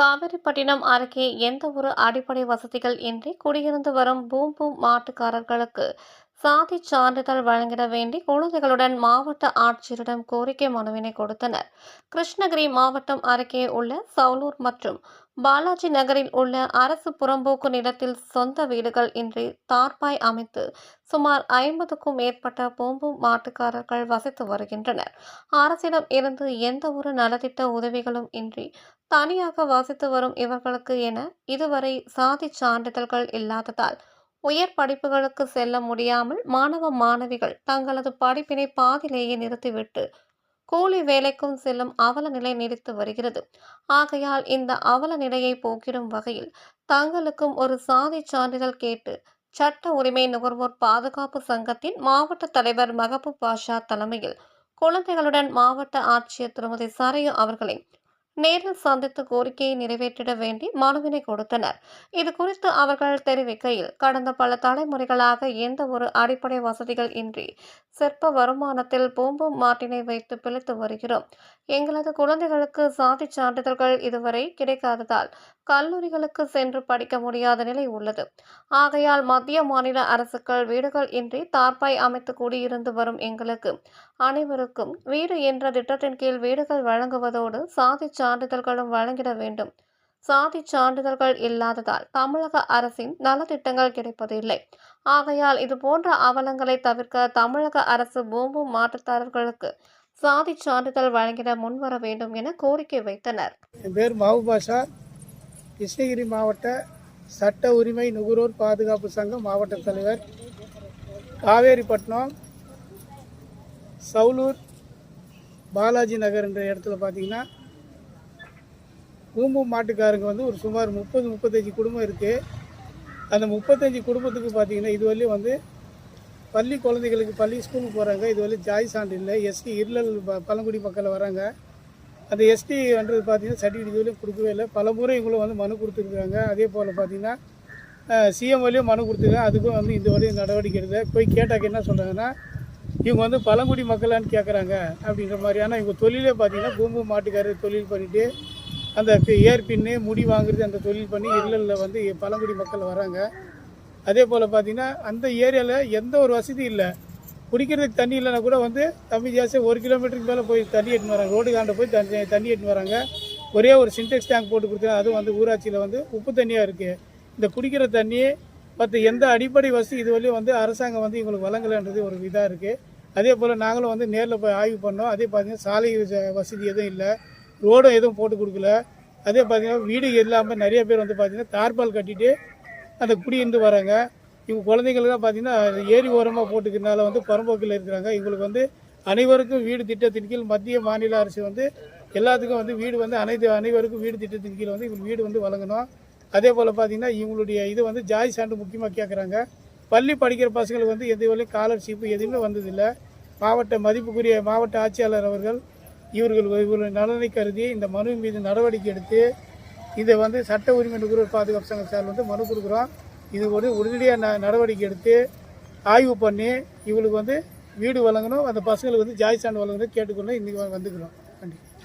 காவிரிப்பட்டினம் அருகே எந்த ஒரு அடிப்படை வசதிகள் இன்றி குடியிருந்து வரும் பூம்பூம் மாட்டுக்காரர்களுக்கு சாதி சான்றிதழ் வழங்கிட வேண்டி குழந்தைகளுடன் மாவட்ட ஆட்சியரிடம் கோரிக்கை மனுவினை கொடுத்தனர். கிருஷ்ணகிரி மாவட்டம் அருகே உள்ள சவுலூர் மற்றும் பாலாஜி நகரில் உள்ள அரசு புறம்போக்கு நிலத்தில் சொந்த வீடுகள் இன்றி தார்பாய் அமைத்து சுமார் ஐம்பதுக்கும் மேற்பட்ட பூம்பு மாட்டுக்காரர்கள் வசித்து வருகின்றனர். அரசிடம் இருந்து எந்த ஒரு நலத்திட்ட உதவிகளும் இன்றி தனியாக வசித்து வரும் இவர்களுக்கு என இதுவரை சாதி சான்றிதழ்கள் இல்லாததால் உயர் படிப்புகளுக்கு செல்ல முடியாமல் மாணவ மாணவிகள் தங்களது படிப்பினை பாதியிலேயே நிறுத்திவிட்டு கூலி வேலைக்கும் செல்லும் அவல நிலை நீடித்து வருகிறது. ஆகையால் இந்த அவல நிலையை போக்கிடும் வகையில் தங்களுக்கும் ஒரு சாதி சான்றிதழ் கேட்டு சட்ட உரிமை நுகர்வோர் பாதுகாப்பு சங்கத்தின் மாவட்ட தலைவர் மகபூப் பாஷா தலைமையில் குழந்தைகளுடன் மாவட்ட ஆட்சியர் திருமதி சரையு அவர்களை நேரில் சந்தித்து கோரிக்கையை நிறைவேற்றிட வேண்டி மனுவினை கொடுத்தனர். இது குறித்து அவர்கள் தெரிவிக்கையில் கடந்த பல தலைமுறைகளாக எந்த ஒரு அடிப்படை வசதிகள் இன்றி சிற்ப வருமானத்தில் பூம்பும் மாட்டினை வைத்து பிழைத்து வருகிறோம். எங்களது குழந்தைகளுக்கு சாதி சான்றிதழ்கள் இதுவரை கிடைக்காததால் கல்லூரிகளுக்கு சென்று படிக்க முடியாத நிலை உள்ளது. ஆகையால் மத்திய மாநில அரசுகள் வீடுகள் இன்றி தார்பாய் அமைத்து கூடியிருந்து வரும் எங்களுக்கு அனைவருக்கும் வீடு என்ற திட்டத்தின் கீழ் வீடுகள் வழங்குவதோடு சாதி சான்றிதழ்களும் வழங்கிட வேண்டும். சாதி சான்றிதழ்கள் இல்லாததால் தமிழக அரசின் நலத்திட்டங்கள் கிடைப்பதில்லை. ஆகையால் இது போன்ற அவலங்களை தவிர்க்க தமிழக அரசு பூம்பு மாற்றுத்தாரர்களுக்கு சாதி சான்றிதழ் வழங்கிட முன்வர வேண்டும் என கோரிக்கை வைத்தனர். என் பேர் மஹபூப் கிருஷ்ணகிரி மாவட்ட சட்ட உரிமை நுகர்வோர் பாதுகாப்பு சங்கம் மாவட்ட தலைவர். காவேரிப்பட்டினம் சவுலூர் பாலாஜி நகர் என்ற இடத்துல பார்த்தீங்கன்னா பூம்பூ மாட்டுக்காரங்க வந்து ஒரு சுமார் முப்பது முப்பத்தஞ்சு குடும்பம் இருக்குது அந்த முப்பத்தஞ்சு குடும்பத்துக்கு பார்த்தீங்கன்னா இதுவரையும் வந்து பள்ளி குழந்தைகளுக்கு பள்ளி ஸ்கூலுக்கு போகிறாங்க இதுவரையும் ஜாய் சான்று இல்லை. எஸ்டி இருளல் ப- பழங்குடி மக்கள் வராங்க. அந்த எஸ்டின்றது பார்த்தீங்கன்னா சர்டிஃபிகேட் இதுவரையும் கொடுக்கவே இல்லை. பல முறை இவங்களும் வந்து மனு கொடுத்துருக்குறாங்க. அதே போல் பார்த்திங்கன்னா சிஎம் வழியும் மனு கொடுத்துருக்காங்க. அதுக்கும் வந்து இந்த வரையும் நடவடிக்கை எடுக்கல. போய் கேட்டாக்க என்ன சொல்கிறாங்கன்னா இவங்க வந்து பழங்குடி மக்களான்னு கேட்குறாங்க அப்படின்ற மாதிரி ஆனால் இவங்க தொழிலே பார்த்தீங்கன்னா பூம்பு மாட்டுக்காரர் தொழில் பண்ணிட்டு அந்த ஏர் பின்னு முடி வாங்குறது அந்த தொழில் பண்ணி இருளில் வந்து பழங்குடி மக்கள் வராங்க. அதே போல் பார்த்திங்கன்னா அந்த ஏரியாவில் எந்த ஒரு வசதி இல்லை. குடிக்கிறதுக்கு தண்ணி இல்லைன்னா கூட வந்து தம்பி ஜாஸ்தி ஒரு கிலோமீட்டருக்கு மேலே போய் தண்ணி எடுத்துன்னு வராங்க. ரோடு காண்ட போய் தண்ணி தண்ணி எடுத்துன்னு வராங்க. ஒரே ஒரு சின்டெக்ஸ் டேங்க் போட்டு கொடுத்தா அதுவும் வந்து ஊராட்சியில் வந்து உப்பு தண்ணியாக இருக்குது இந்த குடிக்கிற தண்ணி மற்ற எந்த அடிப்படை வசதி இதுவரையும் வந்து அரசாங்கம் வந்து இவங்களுக்கு வழங்கலைன்றது ஒரு இதாக இருக்குது அதே போல் நாங்களும் வந்து நேரில் போய் ஆய்வு பண்ணோம். அதே பார்த்தீங்கன்னா சாலை வசதி எதுவும் இல்லை. ரோடும் எதுவும் போட்டு கொடுக்கல. அதே பார்த்தீங்கன்னா வீடு இல்லாமல் நிறைய பேர் வந்து பார்த்தீங்கன்னா தார்பால் கட்டிட்டு அந்த குடியிருந்து வராங்க. இவங்க குழந்தைங்களுக்குலாம் பார்த்தீங்கன்னா ஏரி ஓரமாக போட்டுக்கிறதுனால வந்து புறம்போக்கில் இருக்கிறாங்க. இவங்களுக்கு வந்து அனைவருக்கும் வீடு திட்டத்தின் கீழ் மத்திய மாநில அரசு வந்து எல்லாத்துக்கும் வந்து வீடு வந்து அனைத்து அனைவருக்கும் வீடு திட்டத்தின் கீழ் வந்து இவங்க வீடு வந்து வழங்கணும். அதே போல் பார்த்தீங்கன்னா இவங்களுடைய இது வந்து ஜாதி சான்று முக்கியமாக கேட்குறாங்க பள்ளி படிக்கிற பசங்களுக்கு வந்து எது வரையும் ஸ்காலர்ஷிப்பு எதுவுமே வந்ததில்லை. மாவட்ட மதிப்புக்குரிய மாவட்ட ஆட்சியாளர் அவர்கள் இவர்கள் இவர்களுடைய நலனை கருதி இந்த மனு மீது நடவடிக்கை எடுத்து இதை வந்து சட்ட உரிமை நுகர்வோர் பாதுகாப்பு சங்கம் சார் வந்து மனு கொடுக்குறோம். இது ஒரு உடனடியாக ந நடவடிக்கை எடுத்து ஆய்வு பண்ணி இவளுக்கு வந்து வீடு வழங்கணும். அந்த பசங்களுக்கு வந்து ஜாய் சான்று வழங்கணும் கேட்டுக்கொள்ளணும் இன்றைக்கி வந்துக்கிறோம். நன்றி.